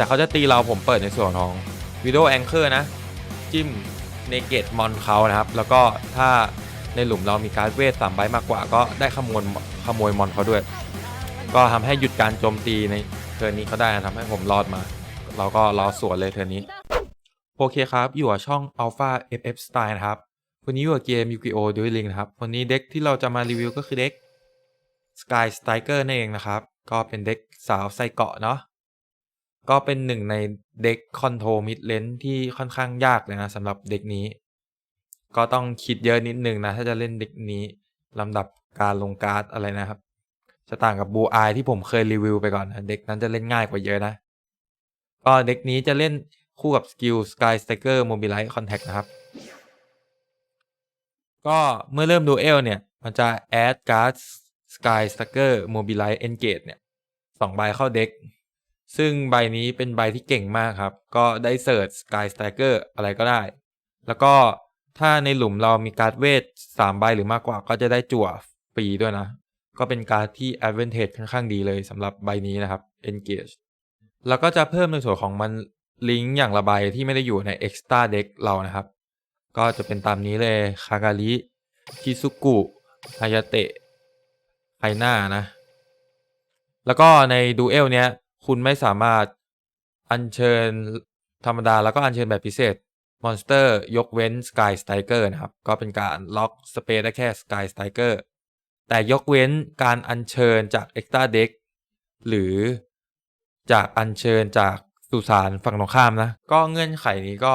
แต่เขาจะตีเราผมเปิดในส่วนของวิดีโอแองเกอร์นะ จิ้มเนเกตมอนเขานะครับ แล้วก็ถ้าในหลุมเรามีการเวทสามใบมากกว่า ก็ได้ขโมยขโมยมอนเขาด้วย ก็ทำให้หยุดการโจมตีในเทิร์นี้เขาได้นะทำให้ผมรอดมา เราก็รอสวนเลยเทิร์นี้ โอเคครับ อยู่กับช่อง Alpha FF Style นะครับ วันนี้อยู่กับเกม Yu-Gi-Oh! Dueling นะครับ วันนี้เด็กที่เราจะมารีวิวก็คือเด็ก Sky Striker นั่นเองนะครับ ก็เป็นเด็กสาวใส่เกาะเนาะ ก็เป็นหนึ่งในเด็กคอนโทรมิดเลนที่ค่อนข้างยากเลยนะสำหรับเด็กนี้ ก็ต้องคิดเยอะนิดนึงนะ ถ้าจะเล่นเด็กนี้ลำดับการลงการ์ดอะไรนะครับ จะต่างกับบูอายที่ผมเคยรีวิวไปก่อนนะเด็กนั้นจะเล่นง่ายกว่าเยอะนะ ก็เด็กนี้จะเล่นคู่กับสกิล Sky Striker Mobilize Contact นะครับ ก็เมื่อเริ่มดูเอลเนี่ย มันจะ add card Sky Striker Mobilize Engage เนี่ยสองใบเข้าเด็ก ซึ่งใบนี้เป็นใบที่เก่งมากครับ ก็ได้เสิร์ช Sky Striker อะไรก็ได้ แล้วก็ถ้าในหลุมเรามีการ์ดเวทสามใบหรือมากกว่าก็จะได้จั่วฟรีด้วยนะ ก็เป็นการ์ดที่ advantage ค่อนข้างดีเลยสำหรับใบนี้นะครับ Engage แล้วก็จะเพิ่มในส่วนของมันลิงก์อย่างละใบที่ไม่ได้อยู่ใน Extra Deck เรานะครับ ก็จะเป็นตามนี้เลยคากาลิคิซุกุฮายาเตะไคน่านะ แล้วก็ในดูเอลเนี้ย คุณไม่สามารถอัญเชิญธรรมดาแล้วก็อัญเชิญแบบพิเศษมอนสเตอร์ยกเว้น Sky Striker นะครับ ก็เป็นการล็อกสเปซได้แค่ Sky Striker แต่ยกเว้นการอัญเชิญจาก Extra Deck หรือจากอัญเชิญจากสุสานฝั่งตรงข้ามนะ ก็เงื่อนไขนี้ก็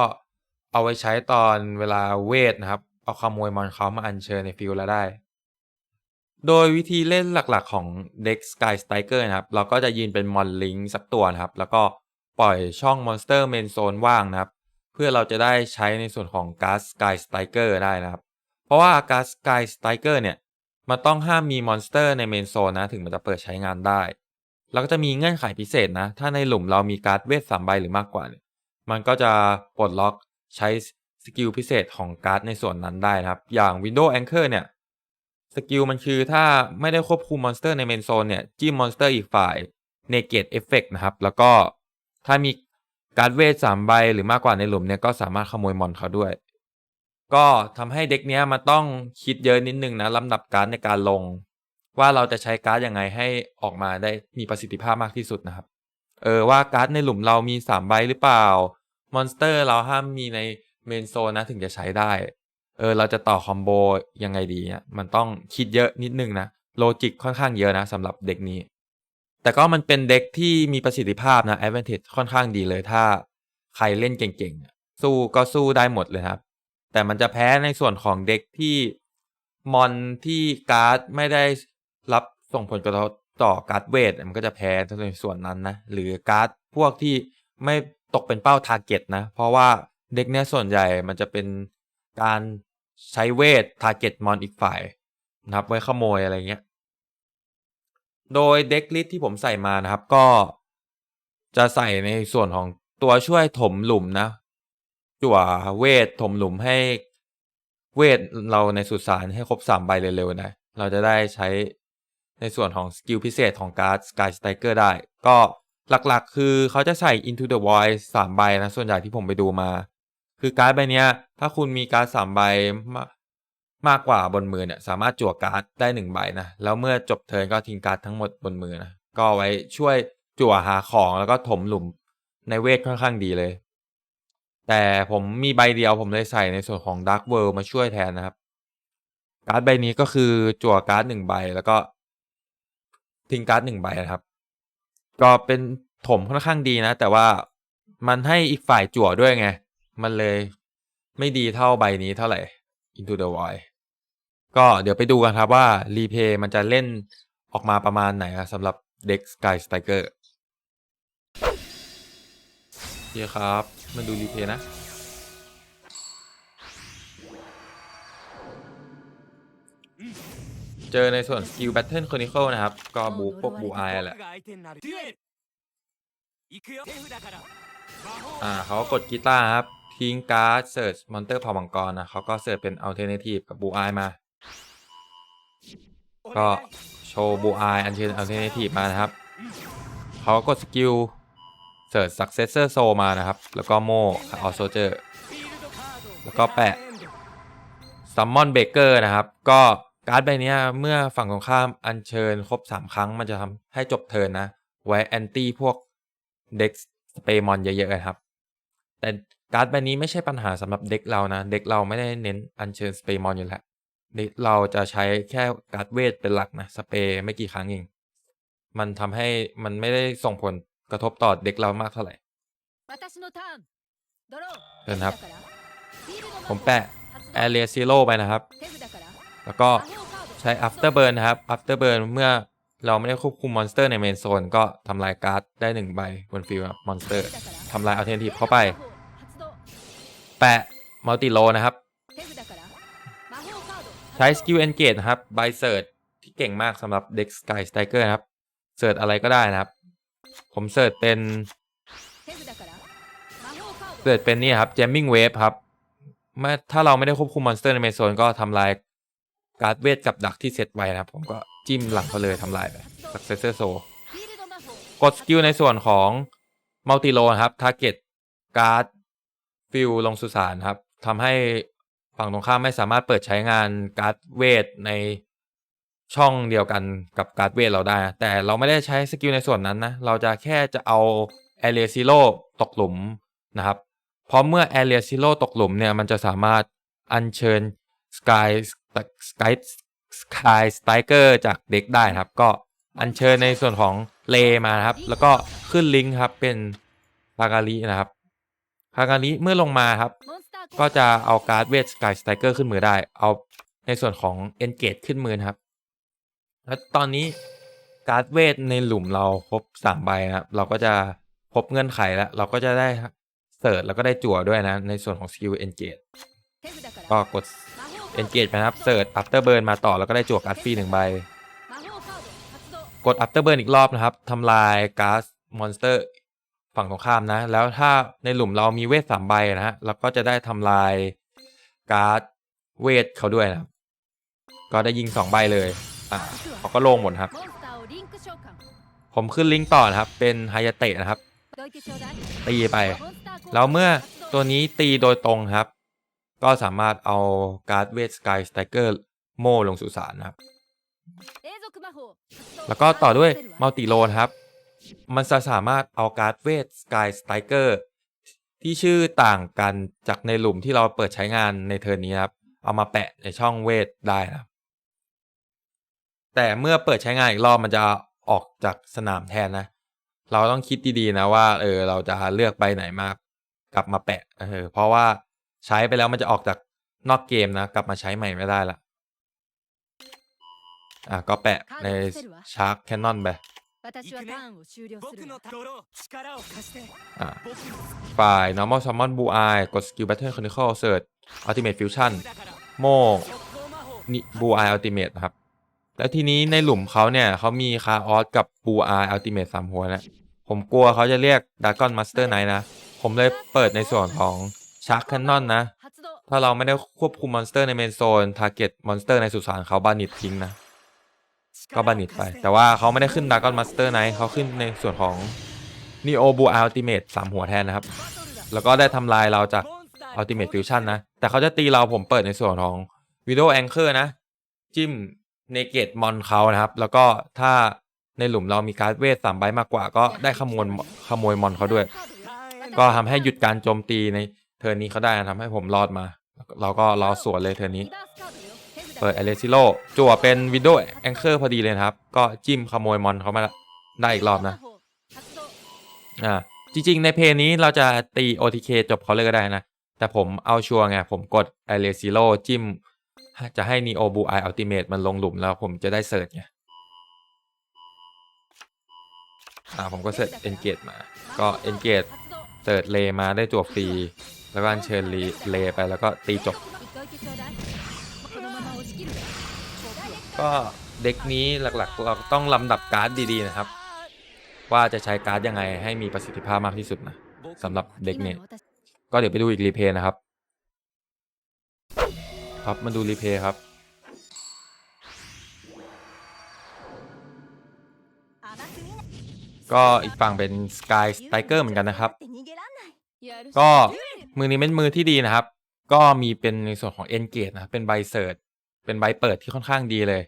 เอาไว้ใช้ตอนเวลาเวทนะครับ เอาขโมยมอนเขามาอัญเชิญในฟิลแล้วได้ โดยวิธีเล่นหลักๆของเด็ก Sky Striker นะครับ เราก็จะยืนเป็นมอนลิงสักตัวนะครับ แล้วก็ปล่อยช่องมอนสเตอร์เมนโซนว่างนะครับ เพื่อเราจะได้ใช้ในส่วนของการ์ด Sky Striker ได้นะครับ เพราะว่าการ์ด Sky Striker เนี่ย มันต้องห้ามมีมอนสเตอร์ในเมนโซนนะ ถึงมันจะเปิดใช้งานได้ แล้วก็จะมีเงื่อนไขพิเศษนะ ถ้าในหลุมเรามีการ์ดเวทสามใบหรือมากกว่าเนี่ยมันก็จะปลดล็อกใช้สกิลพิเศษของการ์ดในส่วนนั้นได้นะครับ อย่าง Window Anchor เนี่ย สกิลมันคือถ้าไม่ได้ควบคุมมอนสเตอร์ในเมนโซนเนี่ย จิ้มมอนสเตอร์อีกฝ่าย Negate Effect นะครับ แล้วก็ถ้ามีการเวทสามใบหรือมากกว่าในหลุมเนี่ย ก็สามารถขโมยมอนเขาด้วย ก็ทำให้เด็กเนี้ยมันต้องคิดเยอะนิดนึงนะลำดับการในการลง ว่าเราจะใช้การ์ดยังไงให้ออกมาได้มีประสิทธิภาพมากที่สุดนะครับ เออว่าการ์ดในหลุมเรามีสามใบหรือเปล่ามอนสเตอร์เราห้ามมีในเมนโซนนะถึงจะใช้ได้ เออเราจะต่อคอมโบยังไงดีเนี่ยมันต้องคิดเยอะนิดนึงนะโลจิกค่อนข้างเยอะนะสำหรับเด็กนี้ แต่ก็มันเป็นเด็กที่มีประสิทธิภาพนะ advantage ค่อนข้างดีเลยถ้าใครเล่นเก่งๆ สู้ก็สู้ได้หมดเลยครับ แต่มันจะแพ้ในส่วนของเด็กที่มอนที่การ์ดไม่ได้รับส่งผลกระทบต่อการ์ดเวทมันก็จะแพ้ในส่วนนั้นนะ หรือการ์ดพวกที่ไม่ตกเป็นเป้าทาร์เก็ตนะ เพราะว่าเด็กเนี้ยส่วนใหญ่มันจะเป็นการ ใช้เวททาร์เก็ตมอนอีกฝ่ายนะครับไว้ขโมยอะไรเงี้ย โดยเด็กลิสที่ผมใส่มานะครับ ก็จะใส่ในส่วนของตัวช่วยถมหลุมนะจั่วเวทถมหลุมให้เวทเราในสุสานให้ครบสามใบเร็วๆนะ เราจะได้ใช้ในส่วนของสกิลพิเศษของการ์ด Sky Striker ได้ ก็หลักๆ คือเขาจะใส่ Into the Void สามใบนะ ส่วนใหญ่ที่ผมไปดูมา คือการ์ดใบนี้ถ้าคุณมีการ์ดสามใบมากมากกว่าบนมือเนี่ยสามารถจั่วการ์ดได้หนึ่งใบนะแล้วเมื่อจบเทิร์นก็ทิ้งการ์ดทั้งหมดบนมือนะก็ไว้ช่วยจั่วหาของแล้วก็ถมหลุมในเวทค่อนข้างดีเลย แต่ผมมีใบเดียวผมเลยใส่ในส่วนของ Dark World มาช่วยแทนนะครับ การ์ดใบนี้ก็คือจั่วการ์ดหนึ่งใบแล้วก็ทิ้งการ์ดหนึ่งใบนะครับ ก็เป็นถมค่อนข้างดีนะ แต่ว่ามันให้อีกฝ่ายจั่วด้วยไง มันเลยไม่ดีเท่าใบนี้เท่าไหร่ Into the Void ก็เดี๋ยวไปดูกันครับว่ารีเพย์มันจะเล่นออกมาประมาณไหนนะสำหรับเด็ก Sky Striker โอเคครับ มาดูรีเพย์นะ เจอในส่วน Skill Battle Chronicle นะครับ ก็บูพวกบูไอแหละอ่าเขากดกีตาร์ครับ ทิ้งการ์ดเสิร์ชมอนเตอร์เผ่ามังกรนะเขาก็เสิร์ชเป็นอัลเทอร์เนทีฟกับบูไอมา ก็โชว์บูไออันเชิญอัลเทอร์เนทีฟมานะครับเขาก็กดสกิลสเสิร์ช successor soul มานะครับ แล้วก็โม่เอาโซเจอร์แล้วก็แปะ summon breaker นะครับ ก็การ์ดใบเนี้ยเมื่อฝั่งตรงข้ามอัญเชิญครบ 3 ครั้งมันจะทำให้จบเทิร์นนะ ไว้แอนตี้พวกเด็กสเปมอนเยอะๆนะครับ แต่ การ์ดใบนี้ไม่ใช่ปัญหาสำหรับเด็กเรานะ เด็กเราไม่ได้เน้นอันเชิญสเปย์มอนอยู่แล้วเด็กเราจะใช้แค่การ์ดเวทเป็นหลักนะสเปย์ไม่กี่ครั้งเอง มันทำให้มันไม่ได้ส่งผลกระทบต่อเด็กเรามากเท่าไหร่เดินครับ ผมแปะแอเรียซีโร่ไปนะครับ แล้วก็ใช้ after burn นะครับ after burn เมื่อเราไม่ได้ควบคุมมอนสเตอร์ในเมนโซนก็ทำลายการ์ดได้หนึ่งใบบนฟิลมอนสเตอร์ทำลายอัลเทนทีฟเข้าไป แปะมัลติโลนะครับ ใช้สกิลเอนเกจนะครับใบเสิร์ชที่เก่งมากสำหรับเด็กสกายสไตรเกอร์นะครับเสิร์ชอะไรก็ได้นะครับ ผมเสิร์ชเป็นเสิร์ชเป็นนี่ครับแจมมิ่งเวฟครับเมื่อถ้าเราไม่ได้ควบคุมมอนสเตอร์ในเมโซนก็ทำลายการ์ดเวทกับดักที่เซตไว้นะครับ ผมก็จิ้มหลังเขาเลยทำลายไปซักเซสเซอร์โซกดสกิลในส่วนของมัลติโลนะครับทาร์เก็ตการ์ด ฟิลลงสุสานครับทำให้ฝั่งตรงข้ามไม่สามารถเปิดใช้งานการ์ดเวทในช่องเดียวกันกับการ์ดเวทเราได้ แต่เราไม่ได้ใช้สกิลในส่วนนั้นนะ เราจะแค่จะเอาแอเรียซิโ o ตกหลุมนะครับ เพราะเมื่อแอเรียซิโ o ตกหลุมเนี่ย มันจะสามารถอัญเชิญสกายสกายสกายสไตเกอร์จากเด็กได้ครับ ก็อัญเชิญในส่วนของเลมาครับ แล้วก็ขึ้นลิงก์ครับเป็นพากาลินะครับ คาการิเมื่อลงมาครับ ก็จะเอาการ์ดเวทสกายสไตรเกอร์ขึ้นมือได้ เอาในส่วนของเอนเกตขึ้นมือครับ แล้วตอนนี้การ์ดเวทในหลุมเราครบสามใบนะครับ เราก็จะพบเงื่อนไขแล้ว เราก็จะได้เสิร์ชแล้วก็ได้จั่วด้วยนะ ในส่วนของสกิลเอนเกตก็กดเอนเกตนะครับเสิร์ชอัปเตอร์เบิร์นมาต่อแล้วก็ได้จั่วการ์ดฟรีหนึ่งใบ กดอัปเตอร์เบิร์นอีกรอบนะครับทำลายการ์ดมอนสเตอร์ ฝั่งตรงข้ามนะ แล้วถ้าในหลุมเรามีเวทสามใบนะฮะเราก็จะได้ทำลายการ์ดเวทเขาด้วยนะก็ได้ยิงสองใบเลยอะเขาก็ลงหมดครับ ผมขึ้นลิงก์ต่อนะครับ เป็นไฮยาเตะนะครับ ตีไป แล้วเมื่อตัวนี้ตีโดยตรงครับ ก็สามารถเอาการ์ดเวทสกายสไตเกอร์โม่ลงสุสานนะครับ แล้วก็ต่อด้วยมัลติโลนครับ มันจะสามารถเอาการ์ดเวทสกายสไตเกอร์ที่ชื่อต่างกันจากในหลุมที่เราเปิดใช้งานในเทอร์นี้ครับ เอามาแปะในช่องเวทได้นะแต่เมื่อเปิดใช้งานอีกรอบมันจะออกจากสนามแทนนะ เราต้องคิดดีๆนะว่าเออเราจะเลือกใบไหนมากลับมาแปะเออเพราะว่าใช้ไปแล้วมันจะออกจากนอกเกมนะ กลับมาใช้ใหม่ไม่ได้ละอะก็แปะในชาร์ k แคนนอนไป 私はターンを終了す僕るわのドロー力を貸して อ่า 僕の ฝ่าย normal summon blue eye กด skill battle chronicle search ultimate fusion だから โม่ 速攻魔法 นี่ blue eye ultimate นะครับ แล้วทีนี้ในหลุมเขาเนี่ยเขามีคาออสกับ blue eye ultimate สามหัวนะ ผมกลัวเขาจะเรียก dragon master knight นะ ผมเลยเปิดในส่วนของ shark cannon นะ 発動 ถ้าเราไม่ได้ควบคุมมอนสเตอร์ในเมนโซน ทาร์เก็ตมอนสเตอร์ในสุสานเขาบานิตทิ้งนะ ก็บันิดไป แต่ว่าเขาไม่ได้ขึ้นดากอนมาสเตอร์ไนท์เขาขึ้นในส่วนของนีโอบูอัลติเมทสามหัวแทนนะครับ แล้วก็ได้ทำลายเราจากอัลติเมทฟิวชั่นนะ แต่เขาจะตีเราผมเปิดในส่วนของวิดีโอแองเคอร์นะ จิ้มเนเกตมอนเขานะครับ แล้วก็ถ้าในหลุมเรามีการ์ดเวทสามใบมากกว่า ก็ได้ขโมยขโมยมอนเขาด้วย ก็ทำให้หยุดการโจมตีในเทอร์นี้เขาได้นะทำให้ผมรอดมา เราก็รอสวนเลยเทอร์นี้ เปิดเอเลซิโลจั่วเป็นวินโดว์แองเกอร์พอดีเลยครับ ก็จิ้มขโมยมอนเขามาได้อีกรอบนะ อ่า จริง ๆ ในเพลงนี้เราจะตี OTK จบเขาเลยก็ได้นะ แต่ผมเอาชัวร์ไง ผมกดเอเลซิโลจิ้ม จะให้นีโอบูไออัลติเมตมันลงหลุมแล้วผมจะได้เสิร์ชไงอ่าผมก็เสิร์ชเอนเกตมา ก็เอนเกตเสิร์ชเลมาได้จั่วฟรี แล้วก็เชิญเลไปแล้วก็ตีจบ ก็เด็กนี้หลักๆ เราต้องลำดับการ์ดดีๆนะครับ ว่าจะใช้การ์ดยังไงให้มีประสิทธิภาพมากที่สุดนะสำหรับเด็กนี้ก็เดี๋ยวไปดูอีกรีเพย์นะครับ ครับมาดูรีเพย์ครับก็อีกฝั่งเป็นสกายสไตเกอร์เหมือนกันนะครับ ก็มือนี้เป็นมือที่ดีนะครับ ก็มีเป็นในส่วนของเอนเกตนะเป็นใบเสิร์ต เป็นใบเปิดที่ค่อนข้างดีเลย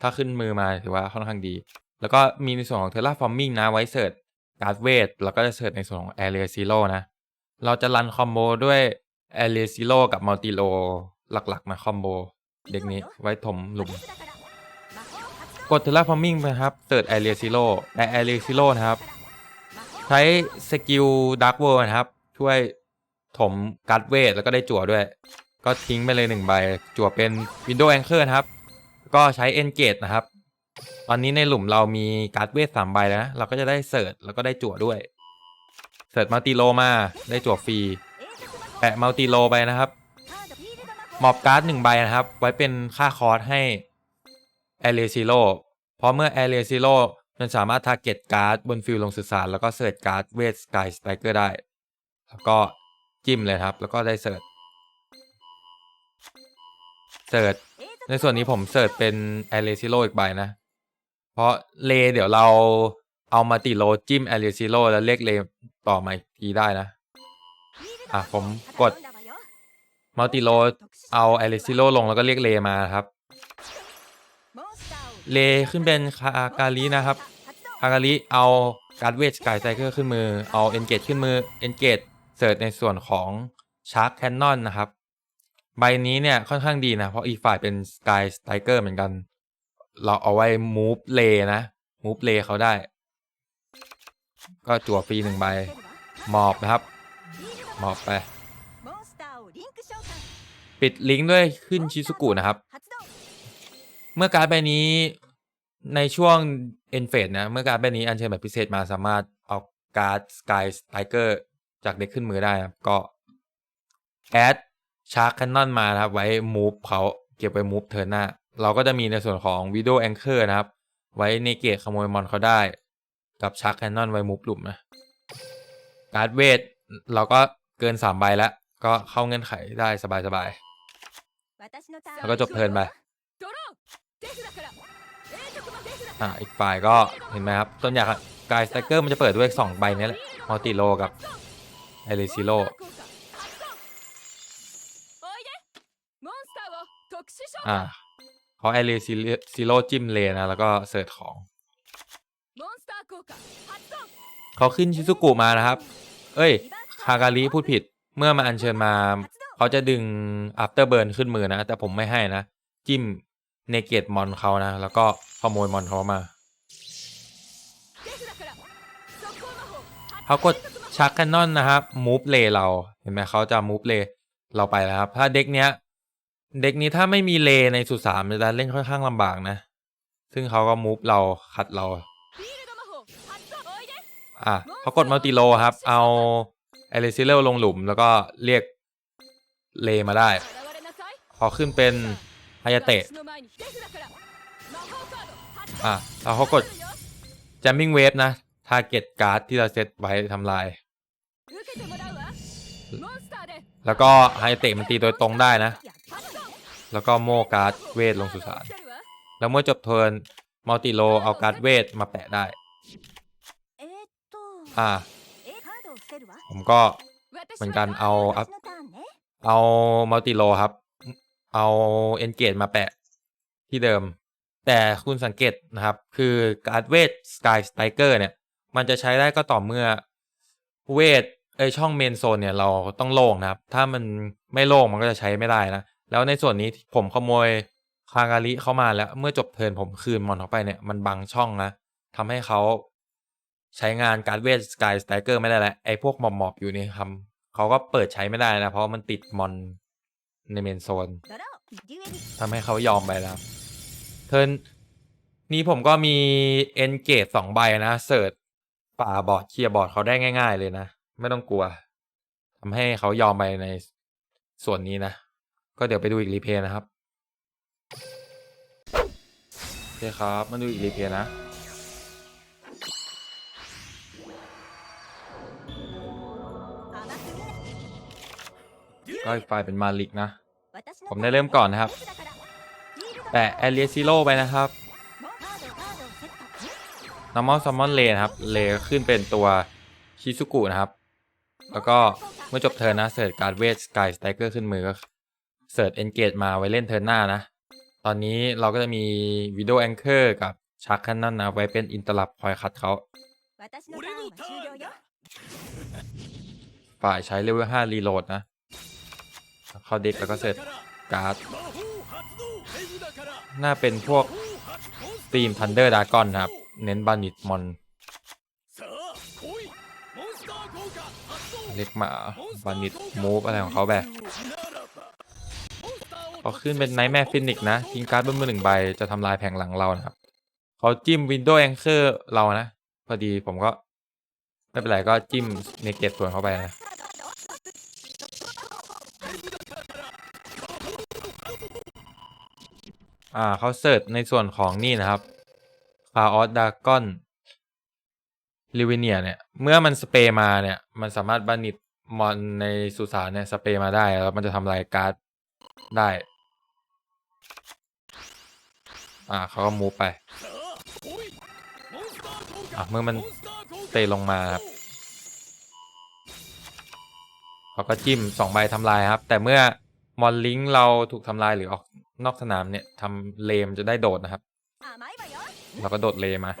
ถ้าขึ้นมือมาถือว่าค่อนข้างดี แล้วก็มีในส่วนของ Terraforming นะไว้เสิร์ชการ์ดเวทแล้วก็จะเสิร์ชในส่วนของ Area Zero นะ เราจะรันคอมโบด้วย Area Zero กับ Multi l o หลักๆนะคอมโบเด็กนี้ไว้ถมหลุม กด Terraforming นะครับเสิร์ช Area Zero ใน Area Zero นะครับ ใช้สกิล Dark World นะครับ ช่วยถมการ์ดเวทแล้วก็ได้จั่วด้วย ก็ทิ้งไปเลยหนึ่งใบ จั่วเป็น Window Anchor นะครับ ก็ใช้ Engage นะครับ ตอนนี้ในหลุมเรามีการ์ดเวทสามใบแล้วนะเราก็จะได้เสิร์ชแล้วก็ได้จั่วด้วย เสิร์ชมัลติโลมาได้จั่วฟรี แปะมัลติโลไปนะครับ มอบการ์ดหนึ่งใบนะครับ ไว้เป็นค่าคอร์สให้ a อ r e a Zero เพราะเมื่อ a อ r e a Zero มันสามารถ target การ์ดบนฟิลลงสื่อสาร แล้วก็เสิร์ชการ์ดเวทสกายสไตรเกอร์ได้ แล้วก็จิ้มเลยครับ แล้วก็ได้เสิร์ช เสิร์ชในส่วนนี้ผมเสิร์ชเป็น a อ r e a Zero อีกใบนะ เพราะเลเดี๋ยวเราเอามาติโลจิ้ม a อ r e a Zero แล้วเรียกเลต่อมาอีกทีได้นะ อะผมกดมัลติโลเอา a อ r e a Zero ลงแล้วก็เรียกเลมาครับ เลขึ้นเป็นคาการีนะครับคาการีเอาการเวทกายไซเคิลขึ้นมือ เอาเอนเกจขึ้นมือเอนเกจเสิร์ชในส่วนของชาร์ k แคนนอนนะครับ ใบนี้เนี่ยค่อนข้างดีนะ เพราะอีกฝ่ายเป็นสกายสไตเกอร์เหมือนกัน เราเอาไว้มูฟเลนะมูฟเลเขาได้ ก็จั่วฟรีหนึ่งใบหมอบนะครับ หมอบไป ปิดลิงก์ด้วยขึ้นชิซุกุนะครับ เมื่อการ์ดใบนี้ในช่วงเอ็นเฟสนะ เมื่อการ์ดใบนี้อัญเชิญแบบพิเศษมาสามารถเอาการ์ดสกายสไตเกอร์จากเด็กขึ้นมือได้นะก็แอด ชาร์คแคนนอนมาครับ ไว้มูฟเขาเก็บไว้มูฟเทิร์นหน้า เราก็จะมีในส่วนของวิดีโอแองเกอร์นะครับ ไว้ในเกตขโมยมอนเขาได้ กับชาร์คแคนนอนไว้มูฟหลุมนะการ์ดเวทเราก็เกิน 3 ใบแล้ว ก็เข้าเงื่อนไขได้สบายๆ แล้วก็จบเทิร์นไปอ่าอีกฝ่ายก็เห็นไหมครับต้นอยากกายสแต็กเกอร์มันจะเปิดด้วย 2 ใบนี้แหละมัลติโลกับไอริซิโล อ่าเขาแอรีซิโรจิ้มเลนะ แล้วก็เสิร์ชของ เขาขึ้นชิซุกุมานะครับ เอ้ยฮากาลิพูดผิด เมื่อมาอัญเชิญมา เขาจะดึงอัปเตอร์เบิร์นขึ้นมือนะ แต่ผมไม่ให้นะ จิ้มเนเกตมอนเขานะ แล้วก็ขโมยมอนเขามา เขากดชักแคนนอนนะครับมูฟเลเรา เห็นไหมเขาจะมูฟเลเราไปแล้วครับ ถ้าเด็กเนี้ย เด็กนี้ถ้าไม่มีเลในสุสามจะเล่นค่อนข้างลำบากนะ ซึ่งเขาก็มูฟเราขัดเรา อะเขากดมัลติโลครับ เอาเอเลิซิเลลงหลุมแล้วก็เรียกเลมาได้ พอขึ้นเป็นฮายาเตะ อะแล้วเขากดแจมมิ่งเวฟนะทาร์เก็ตการ์ดที่เราเซตไว้ทำลาย แล้วก็ไฮเตะมันตีโดยตรงได้นะ แล้วก็โม่การ์ดเวทลงสุสาน แล้วเมื่อจบเทิร์นมัลติโลเอาการ์ดเวทมาแปะได้ อ่า ผมก็เหมือนกันเอาเอามัลติโลครับ เอาเอนเกจมาแปะที่เดิม แต่คุณสังเกตนะครับ คือการ์ดเวทสกายสไตรเกอร์เนี่ย มันจะใช้ได้ก็ต่อเมื่อเวทไอช่องเมนโซนเนี่ยเราต้องโล่งนะครับ ถ้ามันไม่โล่งมันก็จะใช้ไม่ได้นะ แล้วในส่วนนี้ผมขโมยคาการิเข้ามาแล้วเมื่อจบเทิร์นผมคืนมอนเข้าไปเนี่ยมันบังช่องนะทำให้เขาใช้งานการเวทสกายสไตเกอร์ไม่ได้แล้วไอ้พวกหมอบหมอบอยู่นี่ทำเขาก็เปิดใช้ไม่ได้นะ เพราะมันติดมอนในเมนโซนทำให้เขายอมไปแล้ว เทิร์นนี้ผมก็มีเอนเกตสองใบนะเสิร์ชป่าบอดเคียร์บอดเขาได้ง่าย ๆ เลยนะ ไม่ต้องกลัวทำให้เขายอมไปในส่วนนี้นะ ก็เดี๋ยวไปดูอีกรีเพย์นะครับโอเคครับมาดูอีกรีเพย์นะก็อีกฝ่ายเป็นมาลิกนะ ผมได้เริ่มก่อนนะครับ แต่แอเรียซิโร่ไปนะครับนอร์มอลซัมมอนเลนครับ เลขึ้นเป็นตัวชิซุกุนะครับ แล้วก็เมื่อจบเทอร์นนะเสิร์ชการเวทสกายสไตเกอร์ขึ้นมือก็ เสิร์ช Engage มาไว้เล่นเทิร์นหน้านะ ตอนนี้เราก็จะมีวิดออลแอนเคอร์กับชาร์คันนั่นนะ ไว้เป็นอินเตอร์ลับคอยคัดเขา ฝ่ายใช้เลเวล5รีโหลดนะ เข้าเด็กแล้วก็เสร็จการ์ด น่าเป็นพวกทีมทันเดอร์ดากอนครับ เน้นบานิตมอน เล็กมาบานิตมูฟอะไรของเขาแบบ ขอขึ้นเป็นไนท์แมร์ฟินิกนะทิ้งการ์ดเบนมือหนึ่งใบจะทำลายแผงหลังเรานะครับเขาจิ้มวินโดว์แองเกอร์เรานะ พอดีผมก็ ไม่เป็นไรก็จิ้มเนเกตส่วนเข้าไปนะอ่าเขาเสิร์ชในส่วนของนี่นะครับคาออสดากอนลิเวเนียเนี่ย เมื่อมันสเปย์มาเนี่ย มันสามารถบันิตมอนในสุสานเนี่ย สเปย์มาได้ แล้วมันจะทำลายการ์ดได้ อ่าเขาก็มูไปอะเมื่อมันเตะลงมาครับเขาก็จิ้มสองใบทำลายครับ แต่เมื่อมอนลิงเราถูกทำลายหรือออกนอกสนามเนี่ยทำเลมจะได้โดดนะครับ เราก็โดดเลมา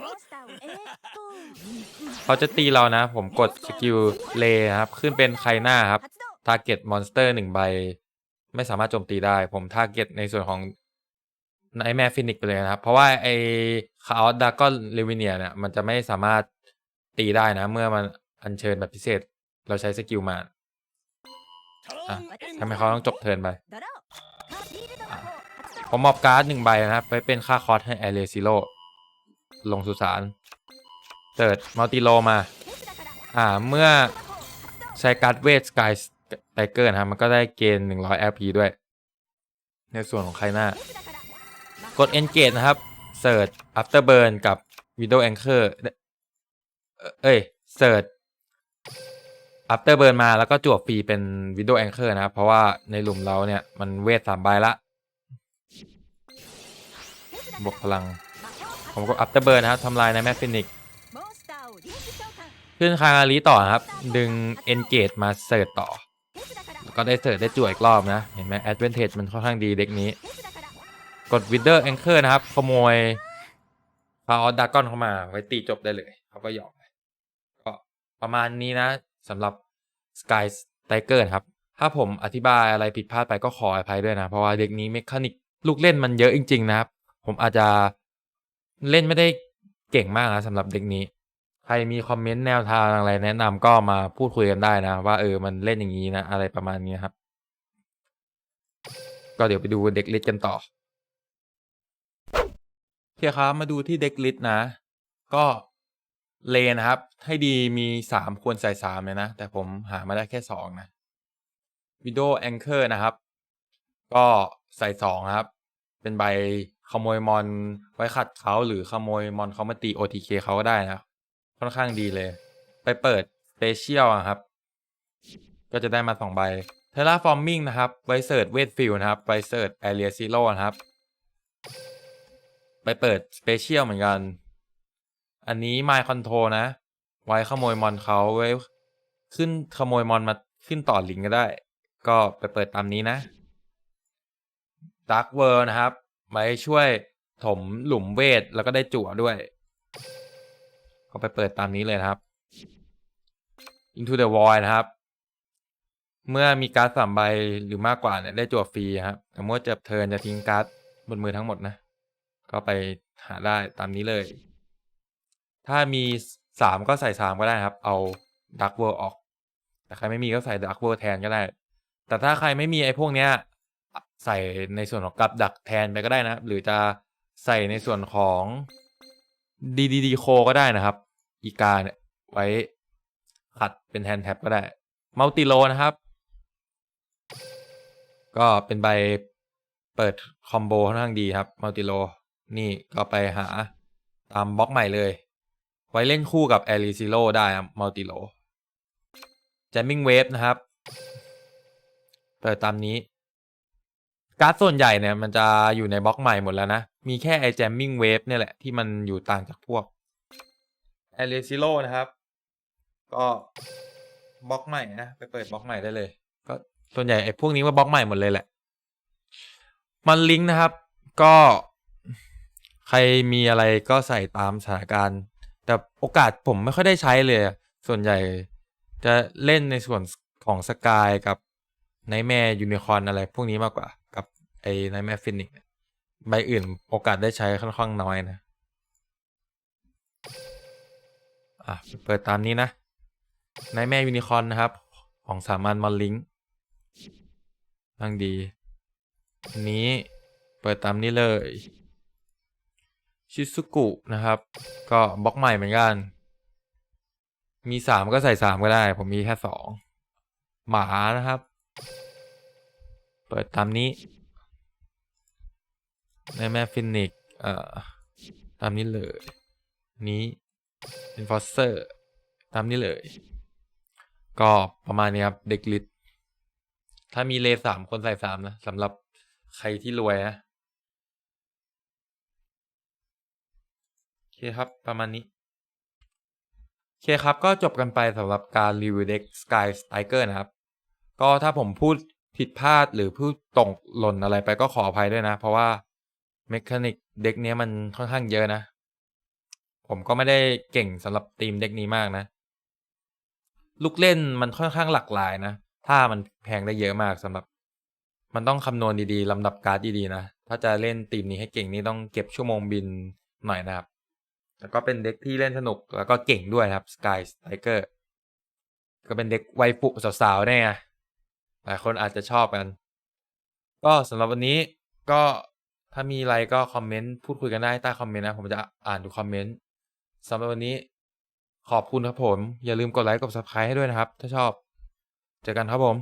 เขาจะตีเรานะ ผมกดสกิลเลครับ ขึ้นเป็นใครหน้าครับ ทาร์เก็ตมอนสเตอร์หนึ่งใบ ไม่สามารถโจมตีได้ ผมทาร์เก็ตในส่วนของ ไนแมร์ฟินิกไปเลยนะครับ เพราะว่าไอคาออสดาก้อนเลวิเนียเนี่ยมันจะไม่สามารถตีได้นะ เมื่อมันอัญเชิญแบบพิเศษ เราใช้สกิลมาทำให้เขาต้องจบเทินไป ผมมอบการ์ดหนึ่งใบนะครับ ไปเป็นค่าคอร์สให้แอเลซิโลลงสุสานเติดมัลติโลมา อ่า เมื่อใช้การ์ดเวทสกายไทเกอร์นะครับ มันก็ได้เกณฑ์100 LP ด้วย ในส่วนของใครหน้า กด engage นะครับ search afterburn กับ window anchor เอ้ย search afterburn มาแล้วก็จวบฟรีเป็น window anchor นะครับ เพราะว่าในหลุมเราเนี่ยมันเวทสามใบละบวกพลัง ผมก็ afterburn นะครับทำลายในแมฟฟินิกขึ้นคาราลีต่อครับ ดึง engage มาเสิร์ชต่อ แล้วก็ได้เสิร์ชได้จั่วอีกรอบนะ เห็นไหมแอดเวนเทจมันค่อนข้างดีเด็กนี้ กด w i t h e r Anchor นะครับ ขโมยพาออสดากอนเข้ามาไว้ตีจบได้เลยเขาก็ยอมก็ประมาณนี้นะสำหรับ Sky Tiger ครับ ถ้าผมอธิบายอะไรผิดพลาดไปก็ขออภัยด้วยนะ เพราะว่าเด็กนี้เมคานิกลูกเล่นมันเยอะจริง ๆ นะครับ ผมอาจจะเล่นไม่ได้เก่งมากนะสำหรับเด็กนี้ ใครมีคอมเมนต์แนวทางอะไรแนะนำก็มาพูดคุยกันได้นะ ว่าเออมันเล่นอย่างนี้นะ อะไรประมาณนี้ครับ ก็เดี๋ยวไปดูเด็กเล็กกันต่อ โอเคครับมาดูที่เด็กลิสต์นะ ก็เลนะครับ ให้ดีมีสามควรใส่สามเลยนะ แต่ผมหามาได้แค่สองนะวิดีโอแองเกอร์นะครับ ก็ใส่สองครับ เป็นใบขโมยมอนไว้ขัดเขาหรือขโมยมอนเขามาตี OTK เขาก็ได้นะ ค่อนข้างดีเลย ไปเปิดสเปเชียลครับ ก็จะได้มาสองใบเทเลฟอร์มิงนะครับ ไว้เสิร์ชเวทฟิลนะครับ ไว้เสิร์ชแอเรียซิโร่นะครับ เปิดสเปเชียลเหมือนกัน อันนี้ My Control นะ ไว้ขโมยมอนเขาไว้ ขึ้นขโมยมอนมาขึ้นต่อลิงก์ก็ได้ ก็ไปเปิดตามนี้นะ Dark World นะครับ ไว้ช่วยถมหลุมเวท แล้วก็ได้จั่วด้วย ก็ไปเปิดตามนี้เลยครับ Into the Void นะครับ เมื่อมีการ์ดสามใบหรือมากกว่าเนี่ยได้จั่วฟรีครับ แต่เมื่อเจ็บเทินจะทิ้งการ์ดบนมือทั้งหมดนะ ก็ไปหาได้ตามนี้เลย ถ้ามีสามก็ใส่สามก็ได้ครับ เอาดักเว r ร์ออก แต่ใครไม่มีก็ใส่ดักเว r ร์แทนก็ได้ แต่ถ้าใครไม่มีไอ้พวกเนี้ยใส่ในส่วนของกับดักแทนไปก็ได้นะ หรือจะใส่ในส่วนของ DDD โคก็ได้นะครับ อีกาเนี่ยไว้ขัดเป็นแทนแท็บก็ได้มัลติโลนะครับ ก็เป็นใบเปิดคอมโบค่อนข้างดีครับมัลติโล นี่ก็ไปหาตามบล็อกใหม่เลย ไว้เล่นคู่กับแอริซิโ o ได้มัลติโล Jamming Wave นะครับ เปิดตามนี้ การ์ดส่วนใหญ่เนี่ยมันจะอยู่ในบล็อกใหม่หมดแล้วนะ มีแค่ไอ้ Jamming Wave เนี่ยแหละ ที่มันอยู่ต่างจากพวก a r e z e r o นะครับ ก็บล็อกใหม่นะ ไปเปิดบล็อกใหม่ได้เลย ก็ส่วนใหญ่ไอพวกนี้ว่าบล็อกใหม่หมดเลยแหละ มันลิงก์นะครับ ก็ ใครมีอะไรก็ใส่ตามสถานการณ์ แต่โอกาสผมไม่ค่อยได้ใช้เลย ส่วนใหญ่จะเล่นในส่วนของสกายกับไนแม่ยูนิคอนอะไรพวกนี้มากกว่า กับไอ้ไนแม่ฟินิกใบอื่นโอกาสได้ใช้ค่อนข้างน้อยนะ อะ เปิดตามนี้นะไนแม่ยูนิคอนนะครับ ของสามัญมอลลิงนั่งดี อันนี้เปิดตามนี้เลย ชิซุกุนะครับ ก็บล็อกใหม่เหมือนกัน มีสามก็ใส่สามก็ได้ ผมมีแค่สองหมานะครับ เปิดตามนี้ในแม่ฟินิกเอ่อตามนี้เลย นี้เป็นฟอสเซอร์ตามนี้เลย ก็ประมาณนี้ครับ เด็กลิสถ้ามีเลสามคนใส่สามนะสำหรับใครที่รวยนะ โอ เคครับ ประมาณนี้ โอเคครับ ก็จบกันไปสำหรับการรีวิวเด็ก Sky Striker นะครับ ก็ถ้าผมพูดผิดพลาดหรือพูดตกหล่นอะไรไปก็ขออภัยด้วยนะ เพราะว่าเมคานิกเด็กเนี้ยมันค่อนข้างเยอะนะ ผมก็ไม่ได้เก่งสำหรับทีมเด็กนี้มากนะ ลูกเล่นมันค่อนข้างหลากหลายนะ ถ้ามันแพงได้เยอะมากสำหรับ มันต้องคำนวณดีๆลำดับการ์ดดีๆนะ ถ้าจะเล่นทีมนี้ให้เก่งนี่ต้องเก็บชั่วโมงบินหน่อยนะครับ แล้วก็เป็นเด็กที่เล่นสนุกแล้วก็เก่งด้วยครับ Sky Striker ก็เป็นเด็กวัยปุสาวๆได้ไงหลายคนอาจจะชอบกัน ก็สำหรับวันนี้ก็ถ้ามีอะไรก็คอมเมนต์พูดคุยกันได้ใต้คอมเมนต์นะ ผมจะอ่านทุกคอมเมนต์สำหรับวันนี้ขอบคุณครับผม อย่าลืมกดไลค์กด subscribe ให้ด้วยนะครับ ถ้าชอบ เจอกันครับผม